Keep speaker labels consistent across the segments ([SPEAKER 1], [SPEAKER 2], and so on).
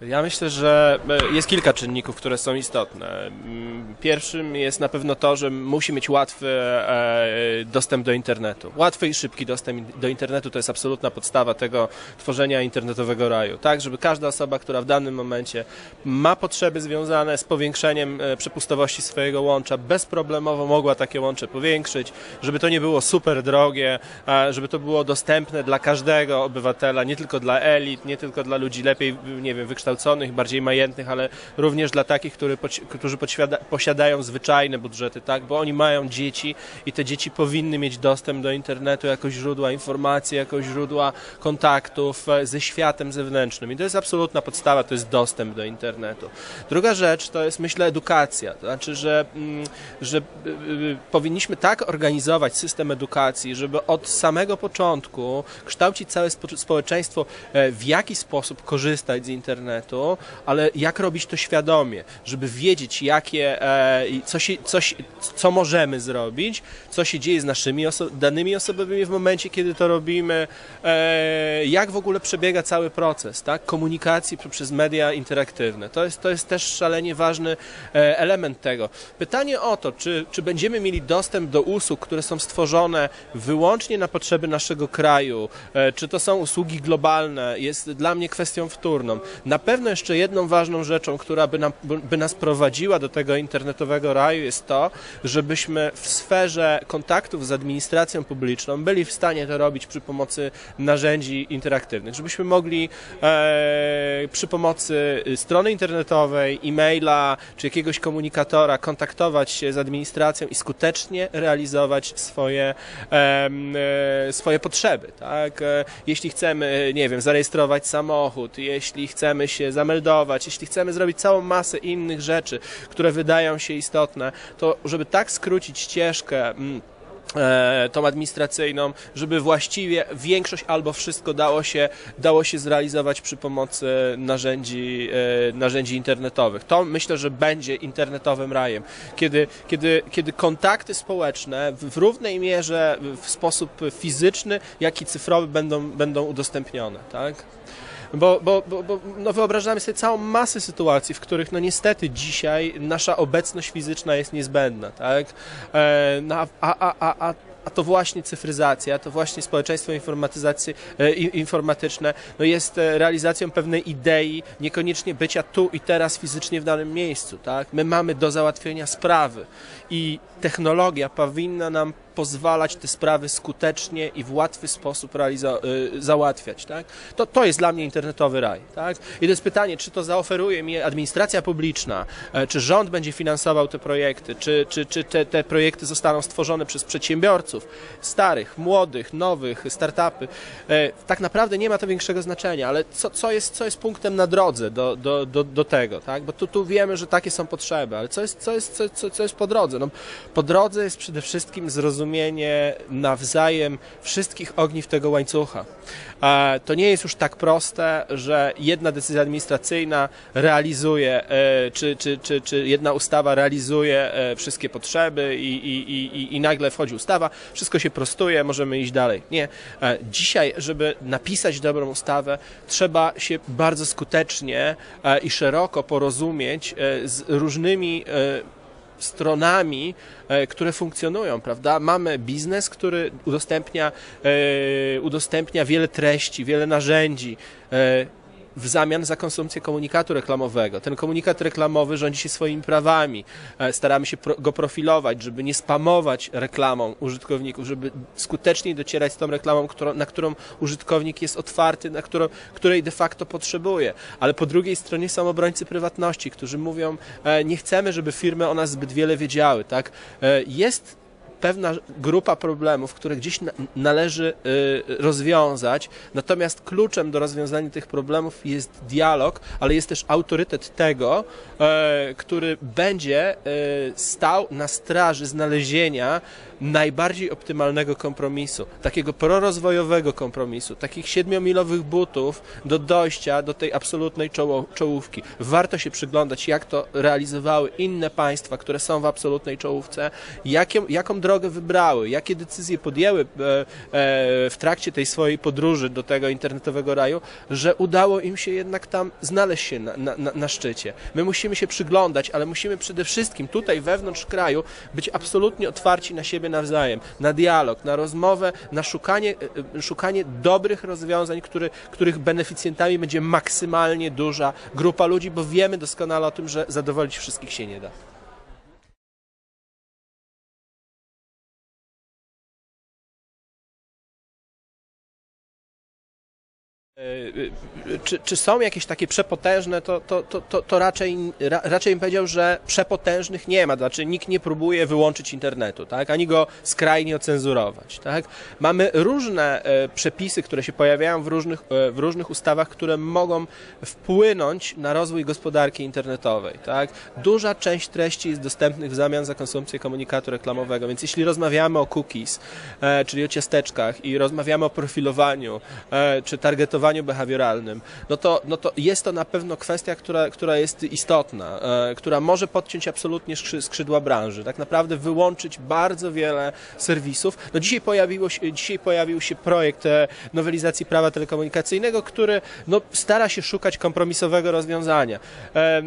[SPEAKER 1] Ja myślę, że e, jest kilka czynników, które są istotne. Mm, Pierwszym jest na pewno to, że musi mieć łatwy e, dostęp do internetu. Łatwy i szybki dostęp do internetu to jest absolutna podstawa tego tworzenia internetowego raju. Tak, żeby każda osoba, która w danym momencie ma potrzeby związane z powiększeniem e, przepustowości swojego łącza, bezproblemowo mogła takie łącze powiększyć, żeby to nie było super drogie, żeby to było dostępne dla każdego obywatela, nie tylko dla elit, nie tylko dla ludzi lepiej, nie wiem, wykształconych, bardziej majętnych, ale również dla takich, który, którzy posiadają zwyczajne budżety, tak, bo oni mają dzieci i te dzieci powinny mieć dostęp do internetu jako źródła informacji, jako źródła kontaktów e, ze światem zewnętrznym. I to jest absolutna podstawa, to jest dostęp do internetu. Druga rzecz to jest, myślę, edukacja. To znaczy, że, mm, że y, y, powinniśmy tak organizować system edukacji, żeby od samego początku kształcić całe spo- społeczeństwo, e, w jaki sposób korzystać z internetu, ale jak robić to świadomie, żeby wiedzieć, jakie, e, co, się, co, się, co możemy zrobić, co się dzieje z naszymi oso- danymi osobowymi w momencie, kiedy to robimy, e, jak w ogóle przebiega cały proces tak? komunikacji poprzez media interaktywne. To jest, to jest też szalenie ważny e, element tego. Pytanie o to, czy, czy będziemy mieli dostęp do usług, które są stworzone wyłącznie na potrzeby naszego kraju, czy to są usługi globalne, jest dla mnie kwestią wtórną. Na pewno jeszcze jedną ważną rzeczą, która by, nam, by nas prowadziła do tego internetowego raju jest to, żebyśmy w sferze kontaktów z administracją publiczną byli w stanie to robić przy pomocy narzędzi interaktywnych, żebyśmy mogli e, przy pomocy strony internetowej, e-maila czy jakiegoś komunikatora kontaktować się z administracją i skutecznie realizować swoje, e, swoje potrzeby. Tak? E, Jeśli chcemy, nie wiem, zarejestrować samochód, jeśli chcemy się zameldować, jeśli chcemy zrobić całą masę innych rzeczy, które wydają się istotne, to żeby tak skrócić ścieżkę. mm, e, tą administracyjną, żeby właściwie większość albo wszystko dało się, dało się zrealizować przy pomocy narzędzi, e, narzędzi internetowych. To myślę, że będzie internetowym rajem, kiedy, kiedy, kiedy kontakty społeczne w, równej mierze w sposób fizyczny, jak i cyfrowy będą, będą udostępnione. Tak? Bo, bo, bo, bo no wyobrażamy sobie całą masę sytuacji, w których no niestety dzisiaj nasza obecność fizyczna jest niezbędna, tak? E, no, a, a, a, a a to właśnie cyfryzacja, to właśnie społeczeństwo informatyzacji, e, informatyczne no jest e, realizacją pewnej idei, niekoniecznie bycia tu i teraz fizycznie w danym miejscu. Tak? My mamy do załatwienia sprawy i technologia powinna nam pozwalać te sprawy skutecznie i w łatwy sposób realizo- y, załatwiać. Tak? To, to jest dla mnie internetowy raj. Tak? I to jest pytanie, czy to zaoferuje mi administracja publiczna, e, czy rząd będzie finansował te projekty, czy, czy, czy te, te projekty zostaną stworzone przez przedsiębiorców, starych, młodych, nowych, startupy. E, Tak naprawdę nie ma to większego znaczenia, ale co, co, jest, co jest punktem na drodze do, do, do, do tego? Tak? Bo tu, tu wiemy, że takie są potrzeby, ale co jest, co jest, co, co, co jest po drodze? No, po drodze jest przede wszystkim zrozumienie nawzajem wszystkich ogniw tego łańcucha. To nie jest już tak proste, że jedna decyzja administracyjna realizuje, e, czy, czy, czy, czy jedna ustawa realizuje e, wszystkie potrzeby i, i, i, i- nagle wchodzi ustawa, wszystko się prostuje, możemy iść dalej. Nie. E, Dzisiaj, żeby napisać dobrą ustawę, trzeba się bardzo skutecznie i szeroko porozumieć z różnymi stronami, e, które funkcjonują, prawda? Mamy biznes, który udostępnia, e, udostępnia wiele treści, wiele narzędzi e, w zamian za konsumpcję komunikatu reklamowego. Ten komunikat reklamowy rządzi się swoimi prawami. E, Staramy się go profilować, żeby nie spamować reklamą użytkowników, żeby skuteczniej docierać z tą reklamą, na którą użytkownik jest otwarty, na którą, której de facto potrzebuje. Ale po drugiej stronie są obrońcy prywatności, którzy mówią, e, nie chcemy, żeby firmy o nas zbyt wiele wiedziały. Tak? E, Jest pewna grupa problemów, które gdzieś na, należy y, rozwiązać, natomiast kluczem do rozwiązania tych problemów jest dialog, ale jest też autorytet tego, e, który będzie e, stał na straży znalezienia najbardziej optymalnego kompromisu, takiego prorozwojowego kompromisu, takich siedmiomilowych butów do dojścia do tej absolutnej czołówki. Warto się przyglądać, jak to realizowały inne państwa, które są w absolutnej czołówce, jaką, jaką drogę wybrały, jakie decyzje podjęły e, e, w trakcie tej swojej podróży do tego internetowego raju, że udało im się jednak tam znaleźć się na, na, na szczycie. My musimy się przyglądać, ale musimy przede wszystkim tutaj wewnątrz kraju być absolutnie otwarci na siebie nawzajem, na dialog, na rozmowę, na szukanie, e, szukanie dobrych rozwiązań, który, których beneficjentami będzie maksymalnie duża grupa ludzi, bo wiemy doskonale o tym, że zadowolić wszystkich się nie da. Czy, czy, są jakieś takie przepotężne, to, to, to, to, raczej, ra, raczej bym powiedział, że przepotężnych nie ma, znaczy nikt nie próbuje wyłączyć internetu, tak? ani go skrajnie ocenzurować. Tak? Mamy różne e, przepisy, które się pojawiają w różnych, e, w różnych ustawach, które mogą wpłynąć na rozwój gospodarki internetowej. Tak? Duża część treści jest dostępnych w zamian za konsumpcję komunikatu reklamowego, więc jeśli rozmawiamy o cookies, e, czyli o ciasteczkach i rozmawiamy o profilowaniu czy targetowaniu, behawioralnym, no to, no to jest to na pewno kwestia, która, która jest istotna, e, która może podciąć absolutnie skrzydła branży, tak naprawdę wyłączyć bardzo wiele serwisów. No dzisiaj, pojawiło się, dzisiaj pojawił się projekt e, nowelizacji prawa telekomunikacyjnego, który no, stara się szukać kompromisowego rozwiązania. E,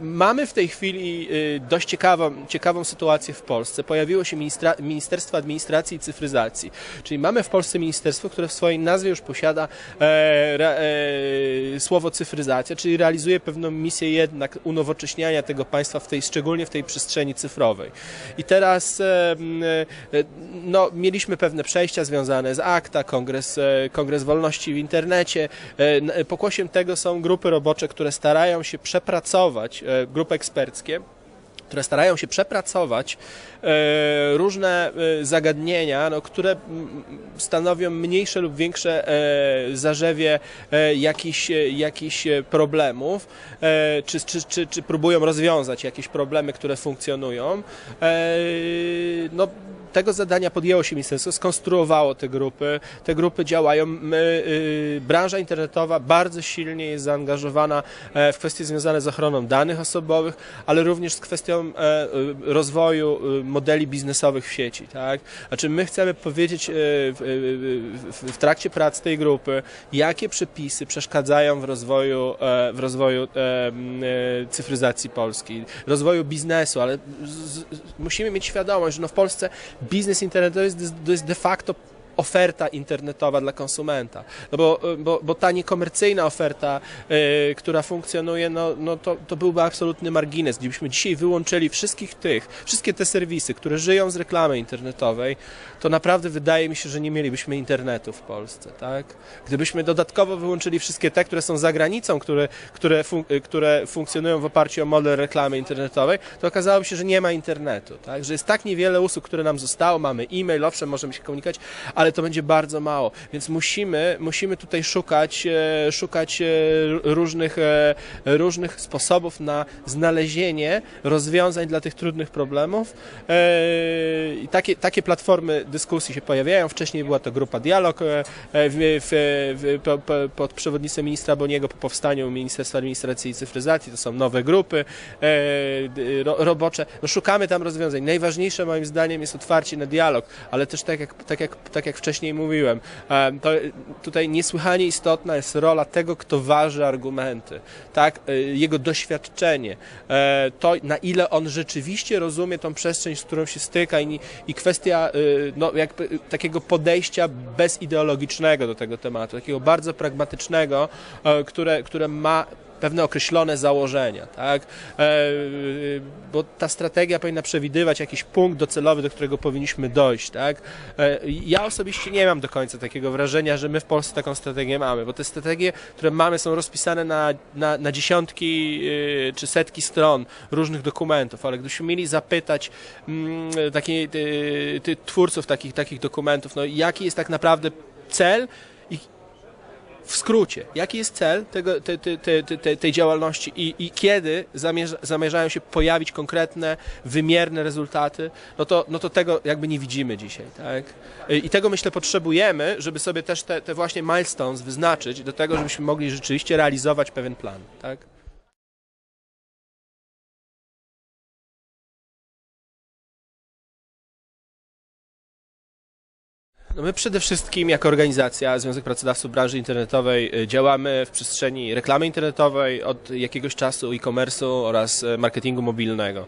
[SPEAKER 1] Mamy w tej chwili y, dość ciekawą, ciekawą sytuację w Polsce. Pojawiło się ministra, Ministerstwo Administracji i Cyfryzacji, czyli mamy w Polsce ministerstwo, które w swojej nazwie już posiada e, e, słowo cyfryzacja, czyli realizuje pewną misję jednak unowocześniania tego państwa, w tej, szczególnie w tej przestrzeni cyfrowej. I teraz e, e no, mieliśmy pewne przejścia związane z akta, kongres, e, kongres wolności w internecie. E, pokłosiem tego są grupy robocze, które starają się przepracować E, grupy eksperckie, które starają się przepracować e, różne e, zagadnienia, no, które stanowią mniejsze lub większe zarzewie jakichś, jakichś problemów, czy, czy, czy, czy próbują rozwiązać jakieś problemy, które funkcjonują. No, tego zadania podjęło się ministerstwo, skonstruowało te grupy. Te grupy działają. My, y, branża internetowa bardzo silnie jest zaangażowana e, w kwestie związane z ochroną danych osobowych, ale również z kwestią e, rozwoju y, modeli biznesowych w sieci. Tak? Znaczy my chcemy powiedzieć e, w, trakcie prac tej grupy, jakie przepisy przeszkadzają w rozwoju, w rozwoju cyfryzacji Polski, rozwoju biznesu, ale musimy mieć świadomość, że no w Polsce biznes internetowy to jest de facto oferta internetowa dla konsumenta. No bo, bo, bo ta niekomercyjna oferta, yy, która funkcjonuje, no, no to, to byłby absolutny margines. Gdybyśmy dzisiaj wyłączyli wszystkich tych, wszystkie te serwisy, które żyją z reklamy internetowej, to naprawdę wydaje mi się, że nie mielibyśmy internetu w Polsce. Tak? Gdybyśmy dodatkowo wyłączyli wszystkie te, które są za granicą, które, które, fun które funkcjonują w oparciu o model reklamy internetowej, to okazałoby się, że nie ma internetu. Tak? Że jest tak niewiele usług, które nam zostało. Mamy e-mail, owszem, możemy się komunikować, ale ale to będzie bardzo mało. Więc musimy, musimy tutaj szukać, e, szukać e, różnych, e, różnych sposobów na znalezienie rozwiązań dla tych trudnych problemów. I takie, takie platformy dyskusji się pojawiają. Wcześniej była to grupa Dialog w, w, w, pod przewodnictwem ministra Boniego po powstaniu Ministerstwa Administracji i Cyfryzacji. To są nowe grupy robocze. No, szukamy tam rozwiązań. Najważniejsze moim zdaniem jest otwarcie na dialog, ale też tak jak, tak jak, tak jak jak wcześniej mówiłem, to tutaj niesłychanie istotna jest rola tego, kto waży argumenty, tak? E, jego doświadczenie, e, to na ile on rzeczywiście rozumie tą przestrzeń, z którą się styka i, i kwestia e, no, jakby takiego podejścia bezideologicznego do tego tematu, takiego bardzo pragmatycznego, które, które ma pewne określone założenia, tak? E, bo ta strategia powinna przewidywać jakiś punkt docelowy, do którego powinniśmy dojść, tak? E, ja osobiście nie mam do końca takiego wrażenia, że my w Polsce taką strategię mamy, bo te strategie, które mamy są rozpisane na, na, na dziesiątki e, czy setki stron różnych dokumentów, ale gdybyśmy mieli zapytać mm, takie, twórców takich, takich dokumentów, no jaki jest tak naprawdę cel w skrócie, jaki jest cel tego, te, te, te, te, tej działalności i, i kiedy zamierza, zamierzają się pojawić konkretne, wymierne rezultaty, no to, no to tego jakby nie widzimy dzisiaj. Tak? I tego myślę potrzebujemy, żeby sobie też te, te właśnie milestones wyznaczyć do tego, żebyśmy mogli rzeczywiście realizować pewien plan. Tak? No my przede wszystkim jako organizacja Związek Pracodawców Branży Internetowej y, działamy w przestrzeni reklamy internetowej od jakiegoś czasu e-commerce'u oraz y, marketingu mobilnego.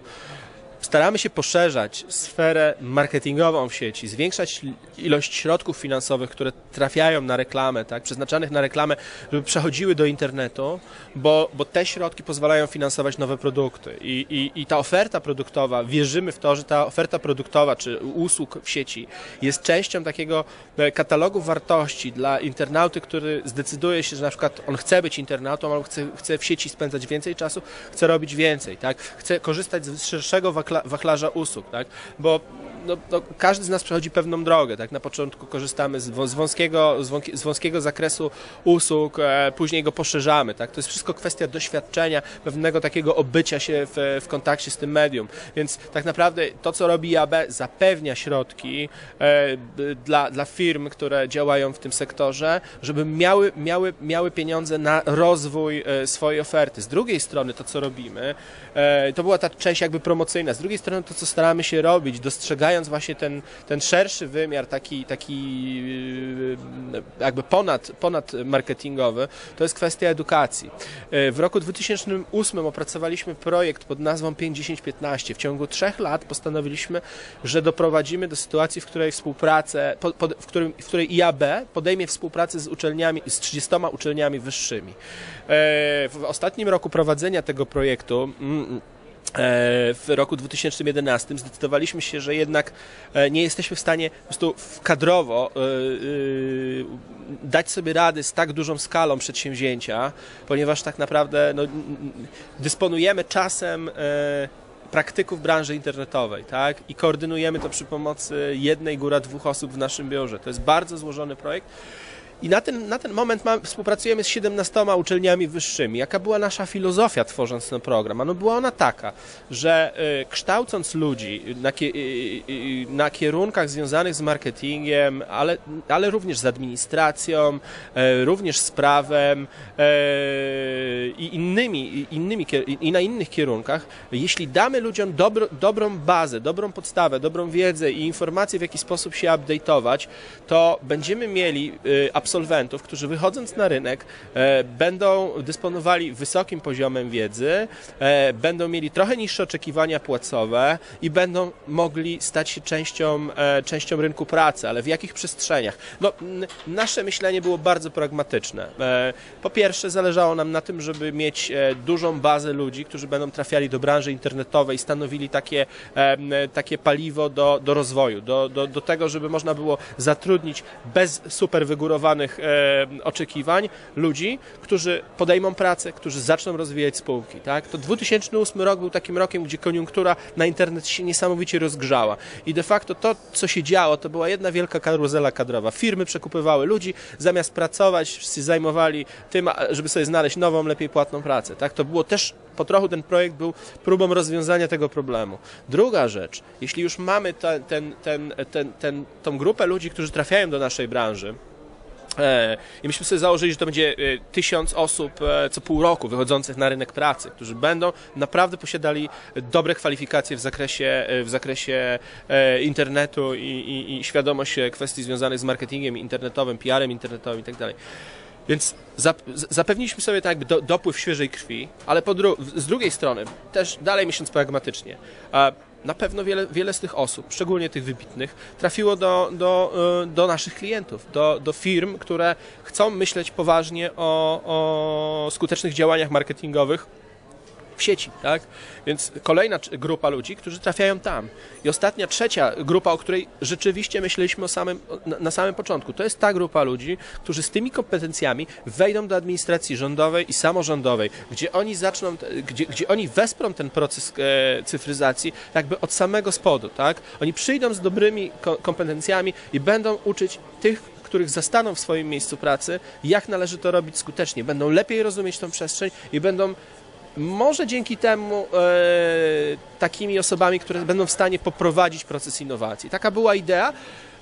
[SPEAKER 1] Staramy się poszerzać sferę marketingową w sieci, zwiększać ilość środków finansowych, które trafiają na reklamę, tak, przeznaczanych na reklamę, żeby przechodziły do internetu, bo, bo te środki pozwalają finansować nowe produkty. I, i, I ta oferta produktowa, wierzymy w to, że ta oferta produktowa czy usług w sieci jest częścią takiego e, katalogu wartości dla internauty, który zdecyduje się, że na przykład on chce być internautą, albo chce, chce w sieci spędzać więcej czasu, chce robić więcej, tak, chce korzystać z szerszego wachlarza usług, tak? Bo no, no, każdy z nas przechodzi pewną drogę. Tak? Na początku korzystamy z, z, wąskiego, z, wąskiego zakresu usług, e, później go poszerzamy. Tak? To jest wszystko kwestia doświadczenia, pewnego takiego obycia się w, w kontakcie z tym medium. Więc tak naprawdę to, co robi IAB, zapewnia środki e, dla, dla firm, które działają w tym sektorze, żeby miały, miały, miały pieniądze na rozwój e, swojej oferty. Z drugiej strony to, co robimy, e, to była ta część jakby promocyjna. Z drugiej strony to, co staramy się robić, dostrzegając właśnie ten, ten szerszy wymiar, taki, taki yy, jakby ponad, ponad marketingowy, to jest kwestia edukacji. Yy, w roku 2008 opracowaliśmy projekt pod nazwą 5015. W ciągu trzech lat postanowiliśmy, że doprowadzimy do sytuacji, w której współpracę, w, którym, w której IAB podejmie współpracę z uczelniami, z 30 uczelniami wyższymi. Yy, w ostatnim roku prowadzenia tego projektu mm, w roku 2011 zdecydowaliśmy się, że jednak e, nie jesteśmy w stanie po prostu kadrowo e, dać sobie rady z tak dużą skalą przedsięwzięcia, ponieważ tak naprawdę no, dysponujemy czasem praktyków branży internetowej, tak? I koordynujemy to przy pomocy jednej, góra dwóch osób w naszym biurze. To jest bardzo złożony projekt. I na ten, na ten moment ma, współpracujemy z 17 uczelniami wyższymi. Jaka była nasza filozofia tworząc ten program? Ano była ona taka, że y, kształcąc ludzi na, y, y, na, kierunkach związanych z marketingiem, ale, ale również z administracją, y, również z prawem y, i innymi, innymi i na innych kierunkach, jeśli damy ludziom dobro, dobrą bazę, dobrą podstawę, dobrą wiedzę i informacje, w jaki sposób się update'ować, to będziemy mieli y, absolwentów, którzy wychodząc na rynek e, będą dysponowali wysokim poziomem wiedzy, e, będą mieli trochę niższe oczekiwania płacowe i będą mogli stać się częścią, e, częścią rynku pracy, ale w jakich przestrzeniach? No, nasze myślenie było bardzo pragmatyczne. Po pierwsze, zależało nam na tym, żeby mieć dużą bazę ludzi, którzy będą trafiali do branży internetowej, stanowili takie, takie paliwo do, do rozwoju, do, do, do tego, żeby można było zatrudnić bez super wygórowanych e, oczekiwań ludzi, którzy podejmą pracę, którzy zaczną rozwijać spółki. Tak? To 2008 rok był takim rokiem, gdzie koniunktura na internet się niesamowicie rozgrzała. I de facto to, co się działo, to była jedna wielka karuzela kadrowa. Firmy przekupywały ludzi, zamiast pracować, się zajmowali tym, żeby sobie znaleźć nową, lepiej płatną pracę. Tak? To było też po trochu ten projekt był próbą rozwiązania tego problemu. Druga rzecz, jeśli już mamy ten, ten, ten, ten, ten, tą grupę ludzi, którzy trafiają do naszej branży, I myśmy sobie założyli, że to będzie e, tysiąc osób e, co pół roku wychodzących na rynek pracy, którzy będą naprawdę posiadali dobre kwalifikacje w zakresie, w zakresie internetu i, i, i świadomość kwestii związanych z marketingiem internetowym, PR-em internetowym itd. Tak Więc zapewniliśmy sobie tak jakby dopływ świeżej krwi, ale dru z drugiej strony też dalej myśląc pragmatycznie na pewno wiele, wiele z tych osób, szczególnie tych wybitnych, trafiło do, do, e, do naszych klientów, do, do firm, które chcą myśleć poważnie o, o skutecznych działaniach marketingowych w sieci, tak? Więc kolejna grupa ludzi, którzy trafiają tam. I ostatnia, trzecia grupa, o której rzeczywiście myśleliśmy samym, na samym początku, to jest ta grupa ludzi, którzy z tymi kompetencjami wejdą do administracji rządowej i samorządowej, gdzie oni zaczną, gdzie, gdzie oni wesprą ten proces e, cyfryzacji jakby od samego spodu, tak? Oni przyjdą z dobrymi kompetencjami i będą uczyć tych których zastaną w swoim miejscu pracy, jak należy to robić skutecznie. Będą lepiej rozumieć tą przestrzeń i będą może dzięki temu e, takimi osobami, które będą w stanie poprowadzić proces innowacji. Taka była idea.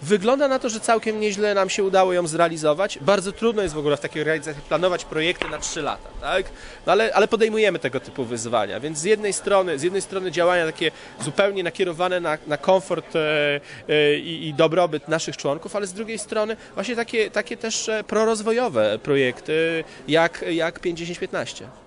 [SPEAKER 1] Wygląda na to, że całkiem nieźle nam się udało ją zrealizować. Bardzo trudno jest w ogóle w takiej realizacji planować projekty na 3 lata, tak? No ale, ale podejmujemy tego typu wyzwania, więc z jednej strony, z jednej strony działania takie zupełnie nakierowane na, na komfort e, e, i, i dobrobyt naszych członków, ale z drugiej strony właśnie takie, takie też e, prorozwojowe projekty jak, jak 5015.